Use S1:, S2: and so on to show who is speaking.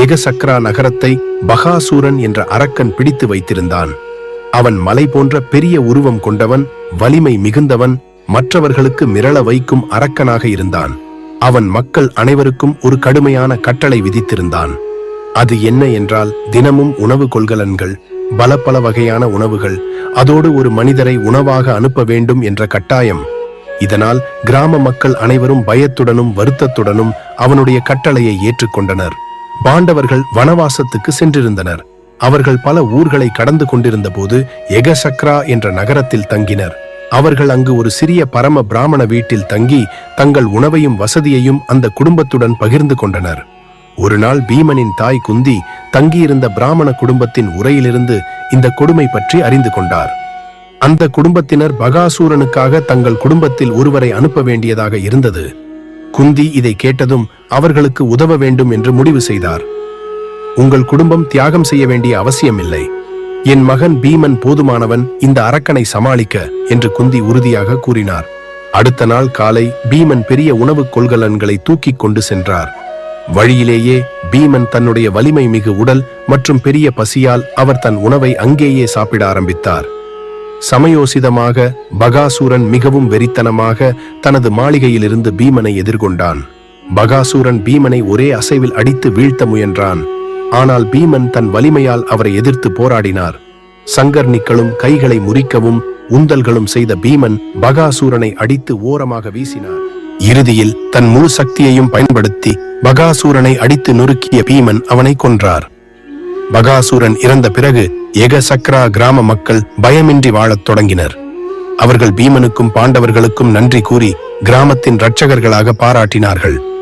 S1: ஏகசக்ரா நகரத்தை பகாசூரன் என்ற அரக்கன் பிடித்து வைத்திருந்தான். அவன் மலை போன்ற பெரிய உருவம் கொண்டவன் வலிமை மிகுந்தவன் மற்றவர்களுக்கு மிரள வைக்கும் அரக்கனாக இருந்தான். அவன் மக்கள் அனைவருக்கும் ஒரு கடுமையான கட்டளை விதித்திருந்தான். அது என்ன என்றால் தினமும் உணவு கொள்கலன்கள் பல பல வகையான உணவுகள் அதோடு ஒரு மனிதரை உணவாக அனுப்ப வேண்டும் என்ற கட்டாயம். இதனால் கிராம மக்கள் அனைவரும் பயத்துடனும் வருத்தத்துடனும் அவனுடைய கட்டளையை ஏற்றுக்கொண்டனர். பாண்டவர்கள் வனவாசத்துக்கு சென்றிருந்தனர். அவர்கள் பல ஊர்களை கடந்து கொண்டிருந்த போது எகசக்ரா என்ற நகரத்தில் தங்கினர். அவர்கள் அங்கு ஒரு சிறிய பரம பிராமண வீட்டில் தங்கி தங்கள் உணவையும் வசதியையும் அந்த குடும்பத்துடன் பகிர்ந்து கொண்டனர். ஒரு நாள் பீமனின் தாய் குந்தி தங்கியிருந்த பிராமண குடும்பத்தின் உரையிலிருந்து இந்த கொடுமை பற்றி அறிந்து கொண்டார். அந்த குடும்பத்தினர் பகாசூரனுக்காக தங்கள் குடும்பத்தில் ஒருவரை அனுப்ப வேண்டியதாக இருந்தது. குந்தி இதை கேட்டதும் அவர்களுக்கு உதவ வேண்டும் என்று முடிவு செய்தார். உங்கள் குடும்பம் தியாகம் செய்ய வேண்டிய அவசியமில்லை. என் மகன் பீமன் போதுமானவன் இந்த அரக்கனை சமாளிக்க என்று குந்தி உறுதியாக கூறினார். அடுத்த நாள் காலை பீமன் பெரிய உணவுக் கொள்கலன்களை தூக்கிக் கொண்டு சென்றார். வழியிலேயே பீமன் தன்னுடைய வலிமை மிகு உடல் மற்றும் பெரிய பசியால் அவர் தன் உணவை அங்கேயே சாப்பிட ஆரம்பித்தார். சமயோசிதமாக பகாசூரன் மிகவும் வெறித்தனமாக தனது மாளிகையிலிருந்து பீமனை எதிர்கொண்டான். பகாசூரன் பீமனை ஒரே அசைவில் அடித்து வீழ்த்த முயன்றான். ஆனால் பீமன் தன் வலிமையால் அவரை எதிர்த்து போராடினார். சங்கர்ணிக்களும் கைகளை முறிக்கவும் உந்தல்களும் செய்த பீமன் பகாசூரனை அடித்து ஓரமாக வீசினார். இறுதியில் தன் முழு சக்தியையும் பயன்படுத்தி பகாசூரனை அடித்து நொறுக்கிய பீமன் அவனை கொன்றார். பகாசூரன் இறந்த பிறகு ஏகசக்ரா கிராம மக்கள் பயமின்றி வாழத் தொடங்கினர். அவர்கள் பீமனுக்கும் பாண்டவர்களுக்கும் நன்றி கூறி கிராமத்தின் இரட்சகர்களாக பாராட்டினார்கள்.